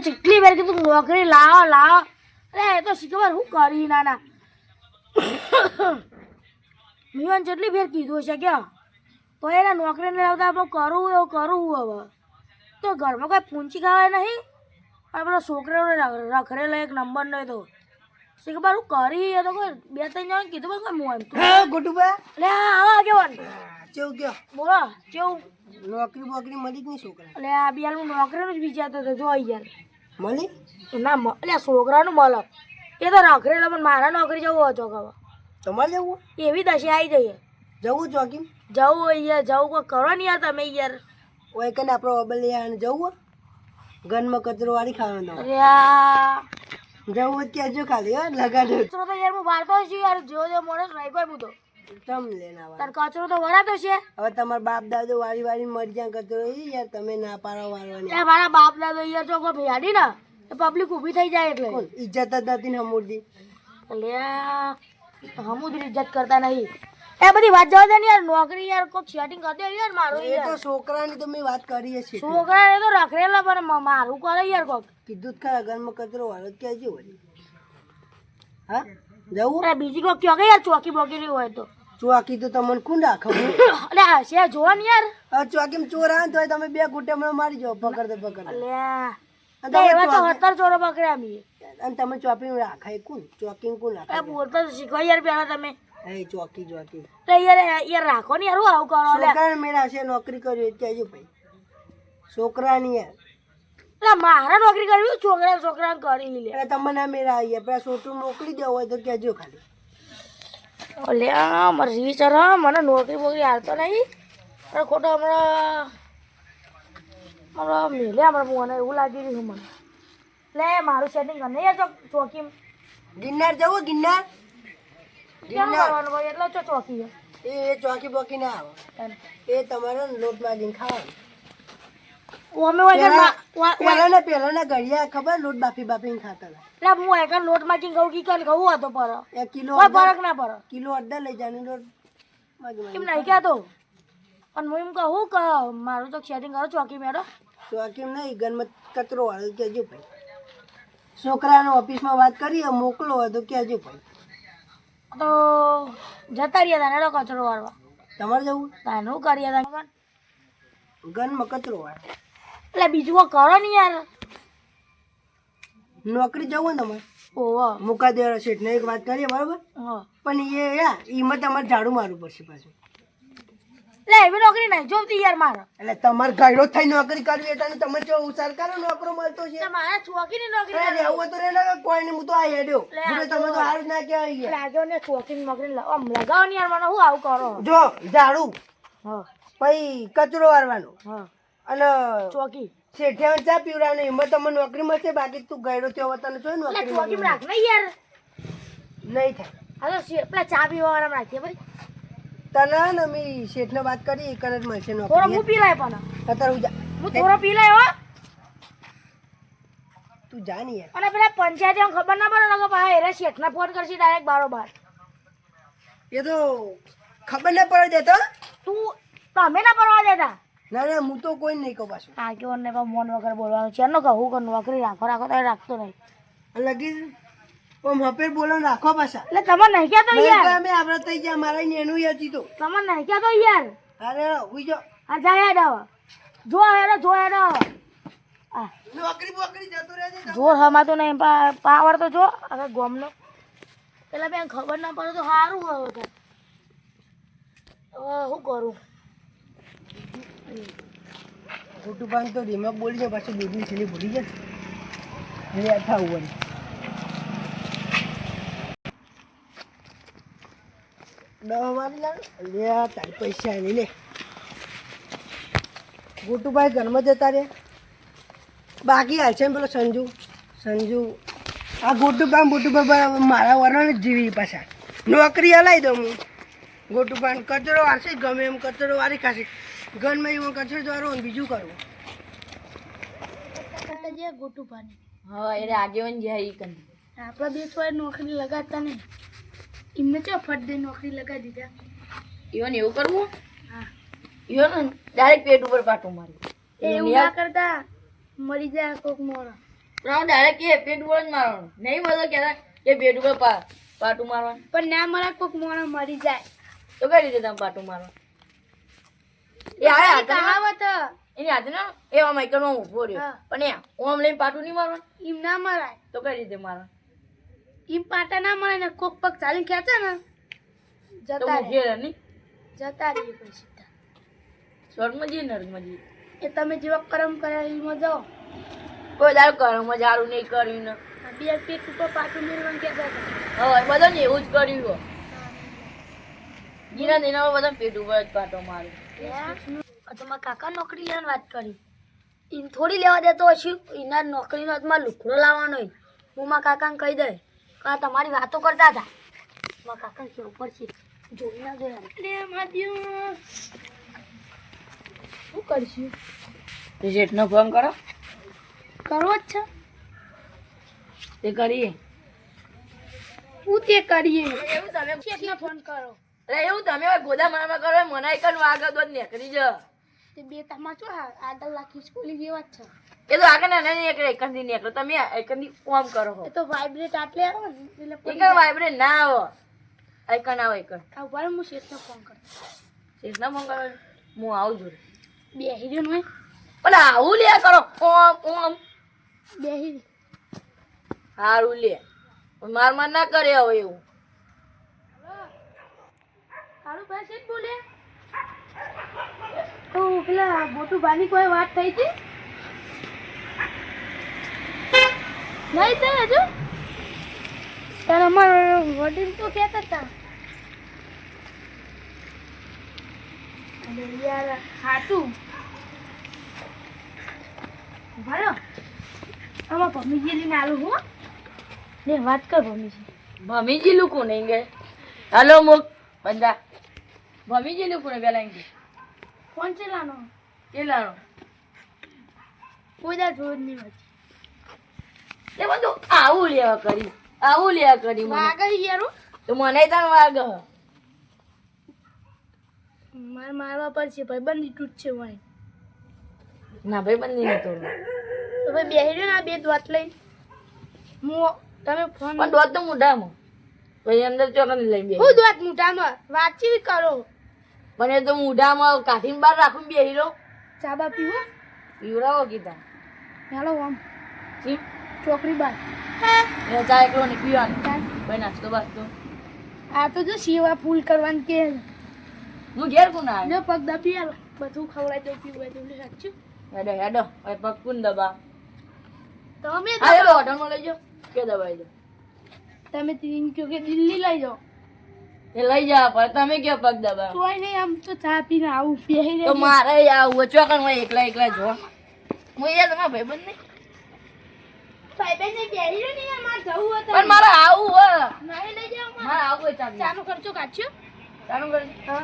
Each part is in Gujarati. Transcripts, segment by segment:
જેટલી વાર કીધું નોકરી લાવો લાવો. અરે એ તો શીખવાર હું કરી નાના મીવાન જેટલી ફેર કીધું છે કે તો એને નોકરી ને લાવતા આપણે કરવું એવું કરવું હવે? તો ઘરમાં કોઈ પૂંચી ખાવાય નહીં? અને પેલો છોકરાઓને રખ- રખડેલો એક નંબર નહીં તો શીખવાર હું કરી એ તો કોઈ બે ત્રણ જણ કીધું પણ કોઈ મોન ગોટુબા લે આવો આગેવાન કેવું? કયો બોલો કેવું? નોકરી બોકરી મળી જ નહીં છોકરા એટલે આ હું નોકરીનું જ વિચારતો હતો જો યાર મળી? ના એટલે છોકરાનું મળે. એ તો રખડેલો પણ મારા નોકરી જવું હતો ચોખા તમારે જવું એવી દશા આવી જઈએ જવું ચોકી જવું હોય યાર જવું કોઈ કરો ને યાર તમે યાર. ઓય કને આપણો અબલ અને જવું હોય? ગનમાં કચરો વાળી ખાવાનો. જવું ત્યાં જો ખાલી હા લગાડ. કચરો તો યાર હું વાળતો જ છું યાર જો જો માણસ રહી ગયો હું તો. તમ લેના તાર કચરો તો વરાતો છે. હવે તમાર બાપ દાદો વાળી વાળી મરી જાય કચરો ઈ યાર તમે ના પાડો વાળવાની. એટલે મારા બાપ દાદો યાર જો કોઈ ભેડી ને તો પબ્લિક ઊભી થઈ જાય એટલે. કોણ? ઇજ્જત જ નથી ને હમુરદી એટલે હમુદરી ઇજ્જત કરતા નહીં. એ બધી વાત જવા દે ને યાર નોકરી યાર કોક સેટિંગ કરી દે યાર મારું એ તો છોકરાની તો મેં વાત કરીએ છીએ છોકરાને તો રખરેલા પણ મારું કરે યાર કોક. કીધું જ ખરા ઘરમાં કચરો વાળો કેજો વળી? હા? જવું? બીજી કોક કયો કે યાર ચોકી બોકી રહી હોય તો. ચોકી તો તમને રાખો? એટલે આ છે જો ને યાર હવે ચોકીમાં ચોર આવે ને તોય તમે બે ગુટે મને મારી જાવ પકડતે પકડતે. તો તમે એવા તો હતર ચોરો પકડ્યા મી અને તમે ચોપી રાખાય કોણ? ચોકી કોણ રાખે? બોલતો તો શીખવા યાર પેલા તમે. એ ચોકી ચોકી તો યાર યાર રાખો ને યાર આવું કરો લે છોકરાને મેળા છે નોકરી કરવી એટલે કહેજો ભાઈ. છોકરાની યાર. એટલે મારા નોકરી કરવી છોકરા છોકરા કરી લે. તમને મેળા આવીએ. પેલા છોટું મોકલી દેવું હોય તો કહેજો ખાલી. આ મારે રીચર મને નોકરી બોકરી હાલતો નહીં. અરે ખોટો હમણાં મારો મેલે હમણાં મને એવું લાગી રહ્યું મને. લે મારું સેટિંગ કરે યાર ચોકી ગિરનાર જવું ગિરનાર. કરવાનું ચો ચોકી એ એ ચોકી બોકી ના આવે. એ તમારે લોટ માગીને ખાવાનું. અમે હોય કે પેલા ને વા- ને ઘડિયા ખબર લોટ બાફી બાફીને ખાતા હતા. એટલે હું એક લોટ માંગી કહું કી કન ગઉ હતો પર. એક કિલો કોઈ ફરક ના પર કિલો અડધા લઈ જાની લોટ કેમ નહીં કહેતો પણ હું એમ કહું કે મારું તો સેટિંગ કરો ચોકી મેડો ચોકી નહીં ઘરમાં કચરો વાળો કહેજો ભાઈ. છોકરાનો ઓફિસમાં વાત કરીએ મોકલો તો કહેજો ભાઈ. તો જતા રહ્યા હતા ને કચરો વાળવા. તમારે જવું? તાનું કરીએ હતા ઘરમાં કચરો વાળો. એટલે બીજું કરો ને યાર. નોકરી જવું ને તમારે? ઓહો. મુકા શેઠ ને એક વાત કરીએ બરાબર? પણ એ યા એમાં તમારે ઝાડુ મારવું પડશે પાછું. એટલે એવી નોકરી નહીં જોતી યાર મારે. એટલે તમારે ગાયડો થઈ નોકરી કરવી એટલે તમે જો સરકારનો નોકરો મળતો છે. મારા છોકરી નોકરી અરે એવું તો રે ના કોઈ ને હું તો આ હેડ્યો. લે, તમે તો હારું ના કહેવાય ગયા લાગ્યો ને ચોકીની નોકરી લગાવો ને યાર મને હું આવું કરો? જો ઝાડુ. હા. પછી કચરો વારવાનો. હા. અને ચોકી. શેઠિયામાં ચા પીવડાવવાનો એમાં તમને નોકરી મળશે બાકી તું ગાયડો થયો તને જોઈ નોકરી ચોકી રાખ ને યાર. નહીં થાય. હાલો પેલા ચા પીવા વાળા રાખીએ ભાઈ. તને ને મેં શેઠને વાત કરી એક જ મળશે થોડો નોકરી હું પી લાય પણ. અત્યારે હું જા હું થોડો પી લાય હો. તું જા ને યાર. અને પેલા પંચાયત ખબર ના પડે કે ભાઈ એરે શેઠને ફોન કરશે ડાયરેક્ટ બારોબાર એ તો ખબર ના પડે દેતો. તું તમે ના પડવા દેતા. ના ના હું તો કોઈ નહીં કહું પાછું. આ કેવો ને પણ મોન વગર બોલવાનું છે. એનો કહું કે નોકરી રાખો રાખો તો રાખતો નહીં. લગી પણ હપેર બોલો રાખો પાછા. એટલે તમે નહીં કહેતો યાર. અમે આપણે થઈ ગયા મારા એનું હતી તો. તમે નહીં કહેતો યાર. અરે હુઈ જાઓ. આ જાય હેડ હવે. જો હેડો જો આ. નોકરી બોકરી જતો રહેજે જોર હમાતું નહીં પાવર તો જો હવે ગોમનો. પેલા બેન ખબર ના પડે તો સારું હવે શું કરું? ખોટું પાન તો દિમાગ બોલી જાય, પાછું દૂધની છેલ્લી ભૂલી જાય. લે થાવ વળી દવા મારી લાવ લે તારી પૈસા નહીં લે. ગોટુભાઈ ઘરમાં જતા રે બાકી હાલ છે ને પેલો સંજુ. સંજુ, આ ગોટુભાઈ ગોટુભાઈ મારા વરણ જ જીવી પાછા. નોકરી હલાવી દઉં હું. ગોટુભાઈ કચરો વારશે, ગમે એમ કચરો વારી ખાશે. ઘરમાં એવું કચરો દ્વારો બીજું કરવું જે ગોટું પાણી. હા એટલે આગેવાન જાય ઈ કન આપણા બે છોડ નોકરી લગાડતા નહીં. એમને ચો ફટ દે નોકરી લગાડી દીધા. ઈવન એવું કરવું? હા. ઈવન ડાયરેક્ટ પેટ ઉપર પાટું મારી એવું ના કરતા. મરી જાય કોક મોરો પણ ડાયરેક્ટ કે પેટ ઉપર જ મારવાનું. નહીં બધો કહેતા કે પેટ ઉપર પાટું મારવાનું. પણ ના મારા કોક મોરા મરી જાય. તો કઈ રીતે તમે પાટું મારવાનું? એ હારે કહાવત એની હાથે ના? એવા માઇકલમાં ઊભો રહ્યો. પણ એ ઓમ લઈને પાટું નહીં મારવાનું? ઈમ ના મરાય. તો કઈ રીતે મારવાનું? ઈમ પાટા ના મળે ને કોક પગ ચાલીને ખેંચે ને જતા રહે. નહીં? જતા રહીએ પછી સીધા. સ્વર્ગમાં જઈએ નર્કમાં જઈએ? એ તમે જેવા કર્મ કર્યા એમાં જાઓ. કોઈ દાડો કર્મમાં જારું નહીં કર્યું ને. બે પેટ ઉપર પાટું મેળવાનું કહેતા હતા. હવે બધા ને એવું જ કર્યું જીના દિનામાં બધા પેટ ઉપર જ પાટો માર્યો. તમારા કાકા નોકરી લેવાની વાત કરી. એને થોડી લેવા દેતો હશે. એના નોકરીનો હાથમાં લુકડો લાવવાનો હોય. હું મારા કાકાને કહી દે કે આ તમારી વાતો કરતા હતા. મારા કાકાને કેવું પડશે? જોઈ ના જોયા શું કરશું? તે શેઠનો ફોન કરો. કરવો જ છે. તે કરીએ. હું તે કરીએ. એવું તમે ફોન કરો. અરે એવું તમે હવે ગોદા મારવા કરો મને એક આગળ તો નીકળી જ તે બે તમા છો આગળ લાખી સ્કૂલી જેવા જ છે. એ તો આગળ ના નહીં નીકળે એકંદી નીકળો. તમે એકંદી કોમ કરો હો. એ તો વાઇબ્રેટ આટલે આવે એટલે પડી વાઇબ્રેટ ના આવો. એકણ આવો એકણ આ ઉપર હું હું શેઠને ફોન કરું. શેઠના ફોન કરો? હું આવું છું. બે રહ્યો ને પણ આવું લે કરો. ઓમ ઓમ બે રહ્યો. સારું લે. માર માર ના કરે હવે એવું. તારું ભાઈ બોલે. તો પેલા મોટું ભાની કોઈ વાત થઈ હતી? નહીં થઈ હજુ? તાર અમારા વડીલ તો કહેતા હતા. અરે યાર ખાતું ભારો આમાં ભમીજી લઈને આલું હું. ને વાત કર ભમીજી. ભમીજી લોકો નહીં ગે હાલો મુક. બંદા ભમીજી લોકો ને પેલા એમ ફોન ચલાનો? કેટલાનો કોઈ દા જોયું જ નહીં એ પછી બધું આવું લેવા કરી. આવું લેવા કરી વાગઈ યાર તો મને તને વાગ મારે મારવા પડશે ભાઈ બંધ તૂટશે વાય ના ભાઈ બંધી નહીં તોડું. તો ભાઈ બેહી રહ્યો ને આ બે દોત લઈ હું તમે ફોન દોત તો મોઢામાં. પછી અંદર ચોકન લઈ બે હું દોત મોટામાં વાતચીત કરો? મને તો મોઢામાં કાઢીને બહાર રાખું બે હીરો ચા બા પીવો? પીવડાવો કીધા. ચાલો આમ. ચીમ. ચોકડી બાર. એ ચા એકલો ને પીવાનું. ભાઈ નાસ્તો બાસ્તો આ તો જો સેવા ફૂલ કરવાની કે. હું ઘેર કોણ આવે? જો પગ દબી આલ. બધું ખવડાવી દઉં પીવું દઉં સાચું હેડો હેડો. પગ કોણ દબા? તમે હોટલમાં લઈ જાઓ. કે દબાઈ દો તમે તીન કહો કે દિલ્હી લઈ જાઓ. એ લઈ જવા પર તમે કયો પગ દબા તોય નહીં આમ તો ચા પીને આવું બેહી તો મારે આવું ચોકન હોય એકલા એકલા જો હું એ તમારા ભાઈબંધ નહીં ભાઈ બંધ બેહી રહ્યો ને મારે જવું હતું પણ મારે આવું હોય. નહીં લઈ જાઓ મારે આવું હોય ચાલ ચાનો ખર્ચો કાચ્યો હા.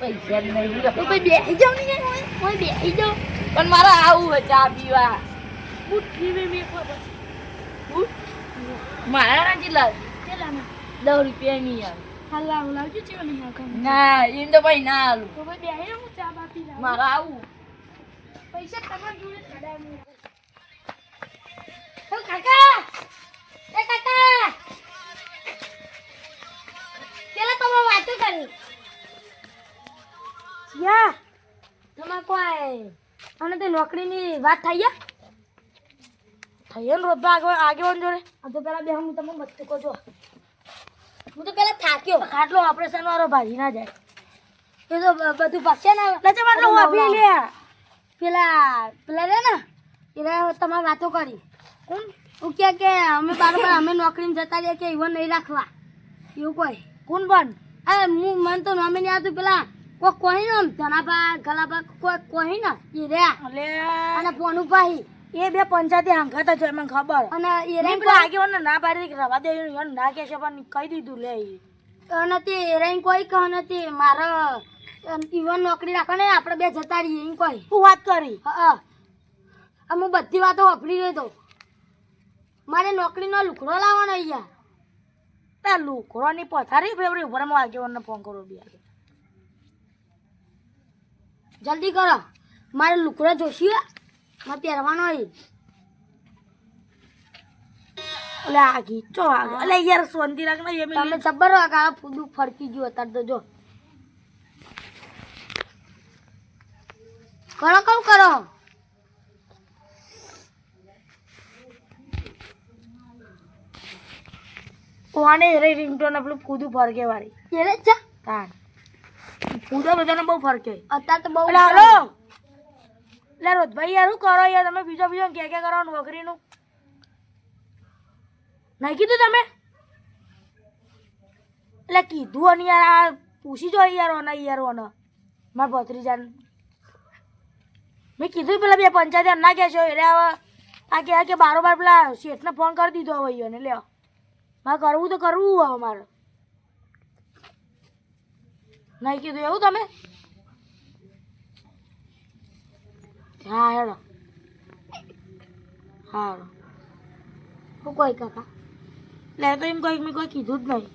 પૈસા નહીં તો ભાઈ બેહી જાઓ ને યાર ઓય ઓય બેહી જાઓ પણ મારે આવું હોય ચા પીવા. મેં મારા ના કેટલા કેટલાના દસ રૂપિયા નહીં હાલ લાવ લાવજો ચેવો નહીં ના એમ તો ભાઈ ના હાલું તો ભાઈ બેહી હું ચા બા પી લાવું આવું. પૈસા તમારા જોડે નહીં કાકા! એ કાકા! પેલા તમે વાતો કરી યા તમે કોઈ અને તે નોકરીની વાત થઈ ગયા થઈ ને રોજ આગળ આગેવાન જોડે? આ તો પેલા બે હું તમને બધું કહું છું. હું તો પેલા થાક્યો. ખાટલો ઓપરેશન વાળો ભાજી ના જાય. એ તો બધું પાછે ને લચે માટલો વાપરી લે. પેલા પેલા રે ને એના તમારે વાતો કરી. કોણ? હું કે કે અમે બારોબાર અમે નોકરીમાં જતા રહીએ કે એવું નહીં રાખવા. એવું કોઈ? કોણ પણ? અરે હું મને તો નામે નહીં આવતું પેલા. કોઈ કોઈ ને ધનાભા ગલાભા કોઈ કોઈ ને એ રે અને પોનું પાહી એ બે પંચાયતી હાંકતા છો મને ખબર. અને એ રે આગ્યો આગેવાન ના પાડી કે રવા દે એને ના કે છે પણ કહી દીધું લે અને તે એરાઈ કોઈ કહે નથી મારો ઈવન નોકરી રાખો ને આપણે બે જતા રહીએ એમ કોઈ શું વાત કરી? હા હું. બધી વાતો વાપરી રહ્યો તો. મારે નોકરીનો લુકડો લાવવાનો અહીંયા. ના લુકડોની પથારી ફેવરી ઉપર હું આગેવાનને ફોન કરો બી જલ્દી કરો. મારે લુકડો જોશી. પહેરવાનો હોય. એટલે આ ગીચો વાગે એટલે યાર શાંતિ રાખ ને એ તમે જબ્બર વાગે આ ફૂદું ફરકી ગયું અત્યારે તો જો. કરો કઉ કરો. કોને રે રિંગટોન પેલું ફૂદું ફરકે વાળી. એને ચા તાણ. ફૂદો બધાને બહુ ફરકે. અત્યારે તો બહુ એટલે રોજભાઈ યાર, શું કરો યાર? તમે બીજો બીજો ક્યાં ક્યાં કરો નોકરીનું? નહીં કીધું તમે? એટલે કીધું અને યાર, આ પૂછી જો યાર, ઓને યાર, ઓને. મારા ભત્રીજાને. મેં કીધું પેલા બે પંચાયત ના છે એટલે હવે આ કહે કે બારોબાર પેલા શેઠને ફોન કરી દીધો હવે ઈયોને. લ્યો. મારે કરવું તો કરવું હવે મારે. નહીં કીધું એવું તમે? હા હેડો. હા હેડો શું કોઈ કાકા? લે તો એમ કંઈક મેં કોઈ કીધું જ નહીં.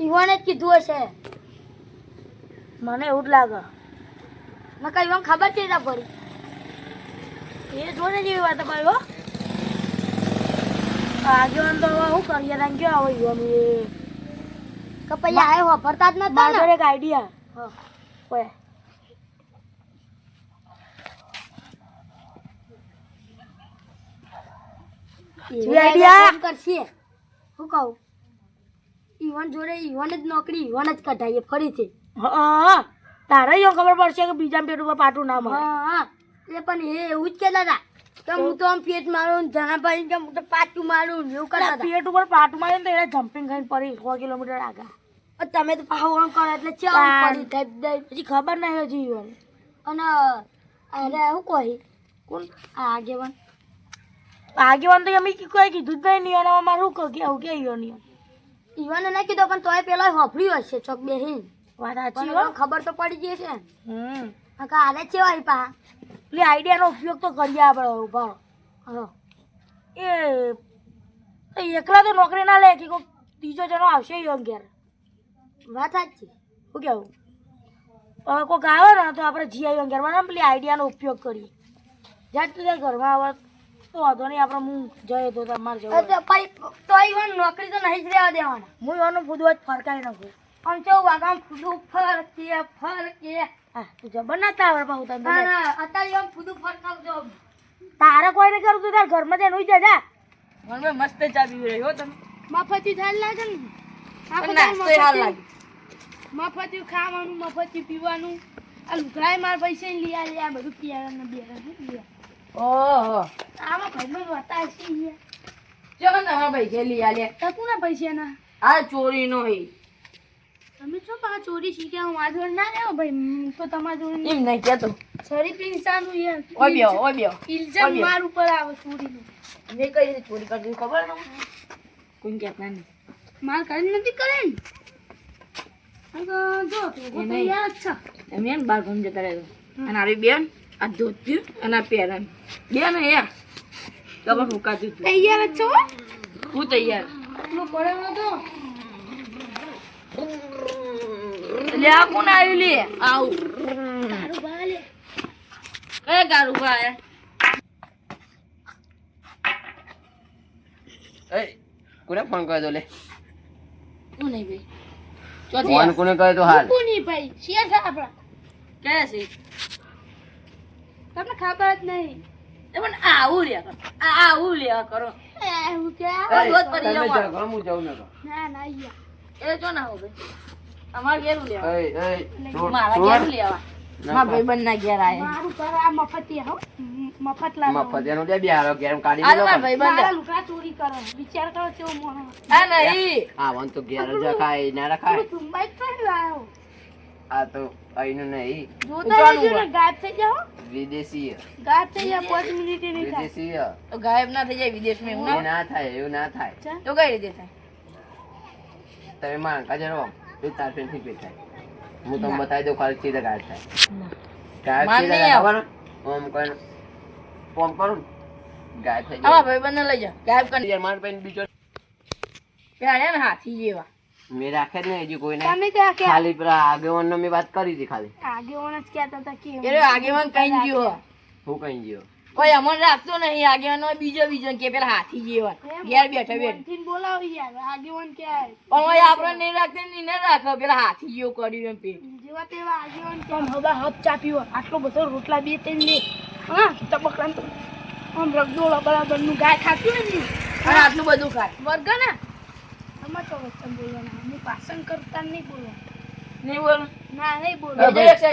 ઈવાને જ કીધું હશે. મને એવું જ લાગે. નકા ઈવાને ખબર છે તા પડી એ જોને જેવી વાત કરી હો. આગેવાન તો હવે શું કરીએ ત્યાં ક્યાં આવે ઈવાનું એ? કે પછી આયો વાપરતા જ નતા એક આઈડિયા હા. ઓય ઈવાને આઈડિયા? ફોન કરશે. શું કહું? ઈવન જોડે ઈવન જ નોકરી ઈવન જ કઢાઈએ ફરીથી. હા તારે યો ખબર પડશે કે બીજા પેટ ઉપર પાટું ના મળે. હા હા એ પણ એ એવું જ કહેતા હતા હું તો આમ પેટ મારું જણાભાઈ કે હું તો પાછું મારું ને એવું કરતા પેટ ઉપર પાટું મારે તો એને જમ્પિંગ ખાઈને પડી સો કિલોમીટર આગળ. તમે તો ઓમ કરો એટલે તાન. પડી દઈ. ખબર નહીં હજી ઈવાનું. અને અરે શું કહી? કોણ? આ આગેવાન. આગેવાન તો અમે કોઈ કીધું જ નહીં નિયમ અમારે શું કહું? કે આવું કે નિયમ ઈવાને ના કીધું પણ તોય પેલા હોફળ્યું હશે ચોક બેહીન. વાત સાચી હો. ખબર તો પડી ગઈ છે. હમ. નકા આને ચેવાય પા? એટલે આઈડિયાનો ઉપયોગ તો કરીએ આપણે ઊભા. હા. એ એકલા તો નોકરી ના લે કે કોઈ ત્રીજો જણો આવશે યોગ ઘેર. વાત સાચી. શું કેવું? હવે કોઈક આવે ને તો આપણે જીઆઈ ઘેર. માં પેલી આઈડિયાનો ઉપયોગ કરીએ. જ્યાં તું ત્યાં ઘરમાં આવે તો વાંધો નહીં આપણે હું જઈએ તો તમારે જવું એ હોય. તો ઈવન નોકરી તો નહીં જ રહેવા દેવાના. હું એનું બધું જ ફરકાઈ નાખું. આમ કેવું વાગામ ફૂદું ફરકે ફરકે હા તું જબર ના તાવડ પાઉં તને ના ના અત્યારે એમ ફૂદું ફરકાવજો તારે કોઈને કરું તું તાર ઘરમાં જઈને ઉઈ જા મને મસ્ત ચા પીવી રહી હો તમે. મફતી થાય લાગે ને? હાલ લાગે. મફતી ખાવાનું મફતી પીવાનું. આ લુગડાય મારા પૈસા લઈ આ લે આ બધું પિયારા ને બિયારા ઓહો. આમાં ભાઈમાં વતા છે ચલો તમારા પૈસા લઈ આલે તકુના પૈસા ના આ ચોરી નો હી. તમે છો પા ચોરી શીખ્યા હું મારા જોડે ના લેવો ભાઈ? તો તમારા જોડે એમ નહીં કેતો છરી પીંસાનું યાર ઓય બેહો ઓય બેહો ઇલ્ઝામ બે. માર ઉપર આવે ચોરીનું. મેં કઈ રીતે ચોરી કરતી ખબર ને કોઈ કહેતા નહીં. માર કરી નથી કરે જો તો નહીં. છે. એમ બાર જતા રહેતો અને આવી બેન આ ધોત્યું અને આ પહેરણ બેન હે કબર ફૂકાતું દીધું તૈયાર છો? હું તૈયાર. આટલો પડેલો તો. લે આ કોણ આવ્યું લે? આવ. તારું ભાલે કયા ગારું ભાઈ એ કોને ફોન કર્યો તો લે? હું નહીં ભાઈ ફોન કોને કર્યો તો હાલ? કોની ભાઈ? શિયા છે આપણા. કયા છે તમને ખબર જ નહીં. પણ આવું લે આ આવું લે કરો? એ કે રોજ પડી તમે હું જાઉં નતો. ના ના એ જો ના હોય અમાર ઘેરું લેવા. એય, એય, મારા છોડ. લેવા. ના, મારા ભાઈબંધ ના ઘેર આયા. મારું ઘર આ મફતી હો. મફત લાવો મફત એનું લે બિહારો ઘેર કાઢી આ મારા પણ. ભાઈબંધ મારા લુગડા ચોરી કરો. વિચાર કરો કેવો મોણો. આ નહીં આ વન તો ઘેર જ રખાય ના રખાય. તું મુંબઈ કઈ લાયો આ તો અહીંનું નહીં. જોતા રહેજો ને ગાયબ થઈ જાઓ. વિદેશી. ગાયબ થઈ જાય પાંચ મિનિટ નહીં થાય. વિદેશી. તો ગાયબ ના થઈ જાય વિદેશમાં એવું ના ના થાય એવું ના થાય. તો કઈ રીતે થાય? તમે માં કાજે રહો તો તાર પેનથી પેટ થાય. હું તમને બતાવી દઉં ખાલી સીધા ગાયબ થાય. ગાયબ થઈ જાય ખબર ઓમ કોણ? ફોન કરું ગાયબ થઈ જાય. હા ભાઈ ને લઈ જા ગાયબ કરી યાર માર પેન બીજો પેલા ને હાથી જેવા. મેં રાખે જ નહીં હજી કોઈને. તમે ત્યાં ખાલી પેલા આગેવાન મેં વાત કરી હતી ખાલી. આગેવાન જ કહેતા હતા કે એ આગેવાન કઈ ગયો? હું કઈ ગયો? કોઈ અમન રાખતો નહીં. આગેવાનો બીજો બીજો કે પેલા હાથી જેવા ઘેર બેઠા બેઠા. બોલાવી યાર. આગેવાન ક્યાં પણ ઓય આપણે નહીં રાખતે ને રાખો પેલા હાથી જેવું કર્યું એમ પે જેવા તેવા આગેવાન ક્યાં હવા હપ ચાપ્યો આટલો બધો રોટલા બે ત્રણ લે હા તબકરાન. તો આમ રગડોળા બરાબરનું ગાય ખાતું ને? અને આટલું બધું ખાય. વર્ગ ને આમાં તો વચન બોલવાના હું પાસન કરતા નહીં બોલવાનું નહીં બોલ? ના નહીં બોલ.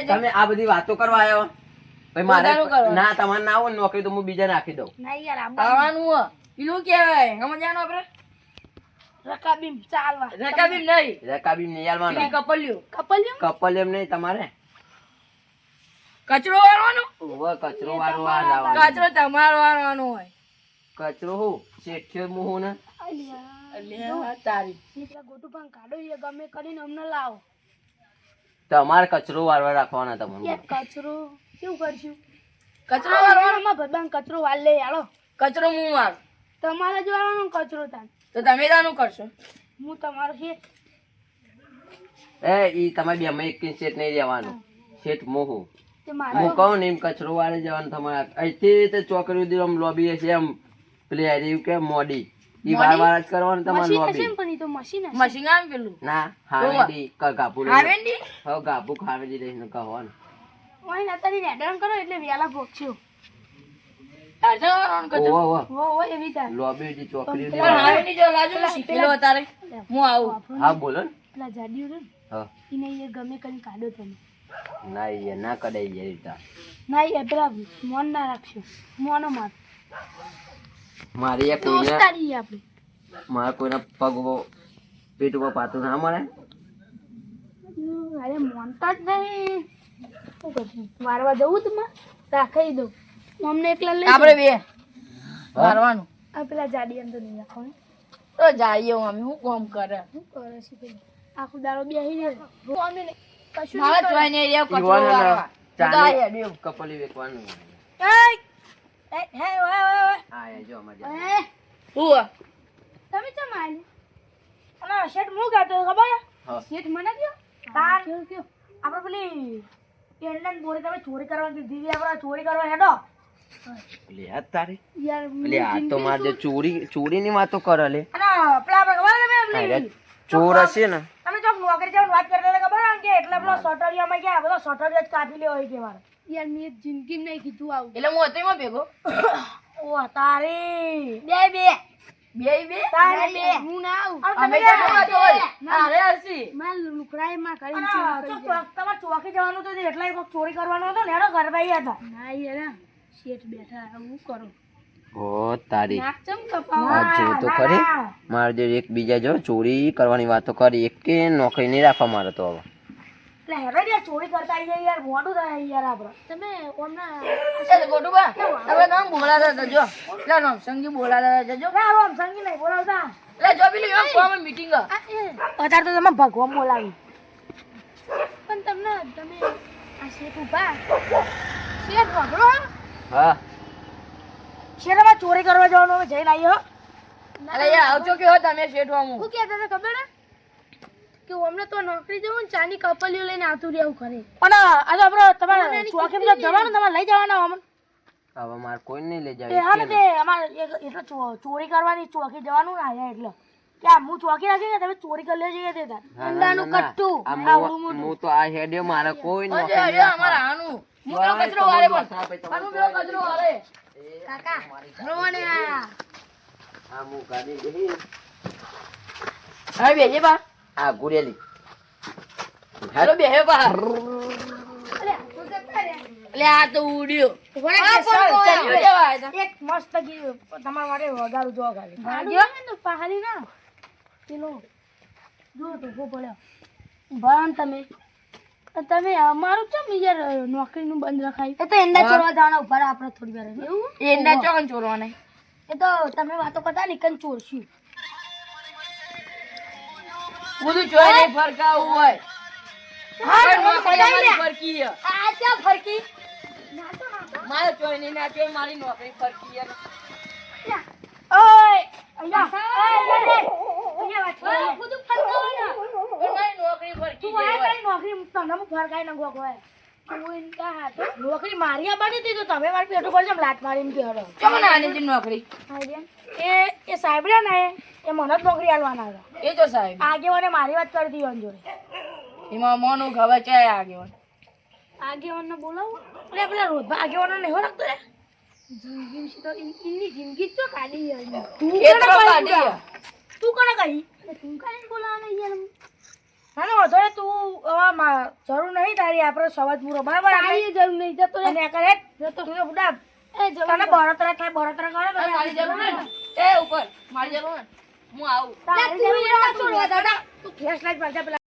તમે આ બધી વાતો કરવા આવ્યો ભાઈ મારે ના તમારે ના હોય નોકરી તો હું બીજા નાખી દઉં. ના યાર આવવાનું હો. પેલું કેવાય સમજ્યાનો આપણે? રકાબીમ ચાલવા. રકાબીમ નહીં. રકાબીમ નહીં ચાલવાનું કપલ્યું કપલ્યું. કપલ્યું? કપલ એમ નહીં તમારે? કચરો વાળવાનો? ઓવે, કચરો વાળો કચરો તમારો વાળવાનો હોય. કચરો હું? શેઠ્યો હું ને? અલ્યા તારી. ગોટું પણ કાઢો ગમે કરીને અમને લાવો. તમારે કચરો વાળવા રાખવાના તમને કચરો. શું કરશું? કચરો વાળવાનો વાળવામાં ભગવાન કચરો વાળ લે યારો કચરો હું વાળ? તમારે જ વાળવાનો કચરો તાન તો તમે તાનું કરશો? હું તમારો છે એ ઈ તમારે બે માં એક શેઠ નહીં જવાનું શેઠ મોહું. હું કહું ને એમ કચરો વાળે જવાનું તમારે. અહીંથી તે ચોકડી સુધી આમ લોબી હશે એમ. પેલી હારી કે મોડી. ઈ વાર વાર જ કરવાનું તમારે લોબી પણ તો મશીન હશે. મશીન આમ પેલું? ના હાવેડી ક ખાવેડી ઓય ને અત્યારે રેડણ કરો એટલે વેલા આવું. ના. મોન ના રાખશો. મોનો માર. મારી એક કોઈને મારા કોઈના પગ પેટ ઉપર પાતું ના મળે? અરે મોનતા જ નહીં. શું મારવા જવું તું રાખી દઉં. મમને એકલા લઈ આપણે બે. મારવાનું આ પેલા જાડી અંદર નહીં રાખવાનું. તો જાઈએ અમે હું કોમ કરે? શું કરે છે પેલું આખો દાડો બેસી રહે અમે નહીં. કશું મારા જોઈને રહ્યો કચરો વાળવા ચાલી કપલી વેકવાનું. એય! એ, હે, ઓય, ઓય, ઓય. હા એ જો અમારે એ, હું તમે ચમ આલી? અને શેઠ મુ કહેતો ખબર? હા. શેઠ મને કયો તાર. કયો કયો? આપણે પેલી ટેન્ડન બોરી તમે ચોરી કરવાની દીદી આપણે ચોરી કરવા હેડો. લે આ તારી. યાર લે આ તો મારે જે ચોરી ચોરીની વાતો કરે લે. અને પેલા આપણે ખબર તમે અરે ચોર હશે ને. તમે જો નોકરી જવાની વાત કરતા હતા ખબર આમ કે એટલે પેલો સટરિયામાં ગયા બધો સટરિયા જ કાપી લેવો હોય કે મારે. યાર મેં જિંદગી નહીં કીધું આવું. એટલે હું હતો એમાં ભેગો? ઓ તારે. બે બે. બે બે? તારે બે. હું ના આવું. અમે તો હતો હોય? અરે હસી માર લુકડાએ માં કરી ચોક- તમારે ચોકી જવાનું તો એટલે કોક ચોરી કરવાનું હતો ને હેડો ઘર ભાઈ હતા. ના યાર શેઠ બેઠા હું કરો? ઓ તારી. જો તો ખરી. મારે જે એક બીજા જો ચોરી કરવાની વાતો કરી. એક કે નોકરી નહીં રાખવા મારે તો હવે. એટલે હવે યાર ચોરી કરતા આવી જાય યાર મોટું થાય યાર આપણે તમે ઓમના ગોટુબા તમે નામ બોલાતા હતા જો. એટલે નામ સંગી બોલાતા હતા જો. ના આમ સંગી નહીં બોલાવતા. એટલે જો પેલી એમ કોમ મીટિંગ એ. અત્યારે તો તમે ભગવાન બોલાવી. પણ તમને તમે આ શેઠ ઊભા શેઠ પકડો હા. શેરમાં ચોરી કરવા જવાનું અમે જઈને આવ્યો હો. અરે યાર આવજો કે હો તમે શેઠવા હું શું કહેતા હતા ખબર હે? કે અમને તો નોકરી જવું ચાની કપલીઓ લઈને આવતું રહેવું કરે પણ આ તો આપણે તમારે ચોકી પર જવાનું તમારે લઈ જવાના અમને. હવે માર કોઈ નહીં લઈ એ હા તે અમાર એટલે ચોરી કરવાની ચોકી જવાનું ના આયા એટલે. કે આ હું ચોકી રાખી કે તમે ચોરી કરી લેજો કે તે અંડાનું કટ્ટું. હું તો આ હેડ્યો મારા કોઈ અરે, નોકરી અરે, અમારે આનું. હું કચરો વાળે પણ. આનું પેલો કચરો વાળે. રોને આ. હા હું ગાડી ગઈ હવે બેજે બા. આ ગુરેલી બેહે બા અરે તું જતા રે એટલે આ તો ઉડ્યો. એક મસ્ત ગીત તમારા માટે વગાડું જો. ખાલી પહાડી ના. પેલો જો તો ઊભો પડ્યો. ભણ તમે. તમે અમારું ચમ યાર નોકરીનું બંધ રખાયું. એ તો એંડા ચોરવા જવાના ઊભા આપણે થોડી વાર. એવું? એંડા ચોકન ચોરવાના. એ તો તમે વાતો કરતા ને કન ચોરશું. બધું ચોરી નહીં ફરકાવું હોય. મારે ચોરી નહીં મારી નોકરી ફરકી નોકરી ફરકી નોકરી તને એને કા હાથો નોકરી મારી આવવાની હતી તો તમે મારી પેટું પર જેમ લાત મારી એમ કહેવાડો ચમ નાની જી નોકરી? એ એ સાહેબ રહ્યા ને એ મને જ નોકરી આલવાના હતા. એ જો સાહેબ. આગેવાને મારી વાત કરી હતી જોડે. એમાં મોનું ખબર છે આગેવાન. આગેવાનને બોલાવો. એટલે પેલા રોજ આગેવાનો નહીં હો રાખતો રે જિંદગી તો એન- જિંદગી તો કાઢી તું કોને તો કહી તું કોને કહી? તું કાઢીને બોલાવાના યાર. ના ના વાંધો તું હવે જરૂર નહીં તારી આપણે સવાજ પૂરો. બરાબર તારી જરૂર નહીં જતો અને કરે તું તો બુડા તને બળતરા થાય બળતરા કરે તો મારી જરૂર નહીં. એ ઉપર. મારી જરૂર નહીં. હું આવું. તું તું લાઈટ મારજા પેલા.